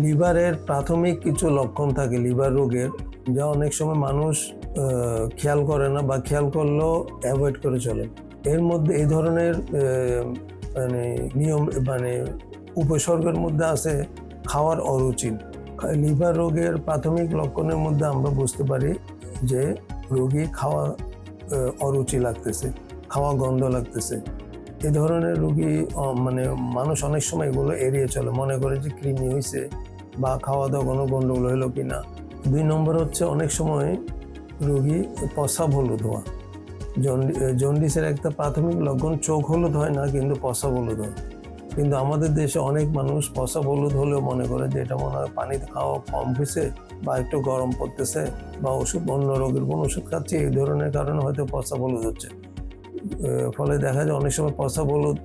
লিভারের প্রাথমিক কিছু লক্ষণ থাকে লিভার রোগের, যা অনেক সময় মানুষ খেয়াল করে না বা খেয়াল করলেও অ্যাভয়েড করে চলে। এর মধ্যে এই ধরনের মানে নিয়ম মানে উপসর্গের মধ্যে আছে খাওয়ার অরুচি। লিভার রোগের প্রাথমিক লক্ষণের মধ্যে আমরা বুঝতে পারি যে রোগী খাওয়া অরুচি লাগতেছে, খাওয়া গন্ধ লাগতেছে। এ ধরনের রুগী মানে মানুষ অনেক সময় এগুলো এড়িয়ে চলে। মনে করে যে কৃমি হয়েছে বা খাওয়া দাওয়া কোনো গন্ডগোল হলো কি না দুই নম্বর হচ্ছে অনেক সময় রোগী পশা হলুদ হওয়া। জন্ডি- জন্ডিসের একটা প্রাথমিক লক্ষণ, চোখ হলুদ হয় না, কিন্তু পশা হলুদ হয়। কিন্তু আমাদের দেশে অনেক মানুষ পশা হলুদ হলেও মনে করে যে এটা মনে হয় পানিতে খাওয়া কম হয়েছে বা একটু গরম পড়তেছে বা ওষুধ, অন্য রোগের কোনো ওষুধ খাচ্ছে, এই ধরনের কারণে হয়তো পশা হলুদ হচ্ছে। ফলে দেখা যায় অনেক সময় পশা হলুদ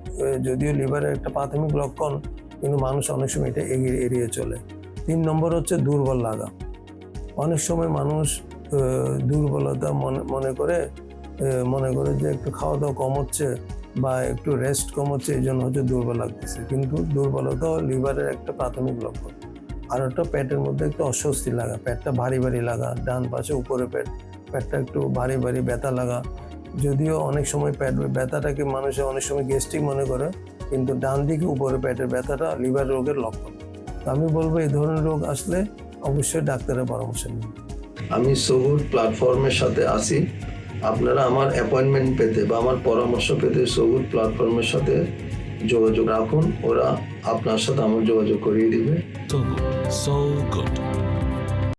যদিও লিভারের একটা প্রাথমিক লক্ষণ, কিন্তু মানুষ অনেক সময় এটা এগিয়ে, এড়িয়ে চলে। তিন নম্বর হচ্ছে দুর্বল লাগা। অনেক সময় মানুষ দুর্বলতা মনে মনে করে মনে করে যে একটু খাওয়া দাওয়া কম হচ্ছে বা একটু রেস্ট কম হচ্ছে, এই জন্য হচ্ছে দুর্বল লাগতেছে। কিন্তু দুর্বলতা লিভারের একটা প্রাথমিক লক্ষণ। আর একটা পেটের মধ্যে একটু অস্বস্তি লাগা, পেটটা ভারী ভারী লাগা, ডান পাশে উপরে পেট, পেটটা একটু ভারী ভারী ব্যথা লাগা যদিও অনেক সময় পেট ব্যথাটাকে মানুষে অনেক সময় গ্যাস্ট্রিক মনে করে কিন্তু ডান দিকে উপরে পেটের ব্যথাটা লিভার রোগের লক্ষণ। তো আমি বলব এই ধরনের রোগ আসলে অবশ্যই ডাক্তারের পরামর্শ নিন। আমি সবুর প্ল্যাটফর্মের সাথে আসি আপনারা আমার অ্যাপয়েন্টমেন্ট পেতে বা আমার পরামর্শ পেতে সবুর প্ল্যাটফর্মের সাথে যোগাযোগ রাখুন। ওরা আপনার সাথে আমার যোগাযোগ করিয়ে দিবে। so good.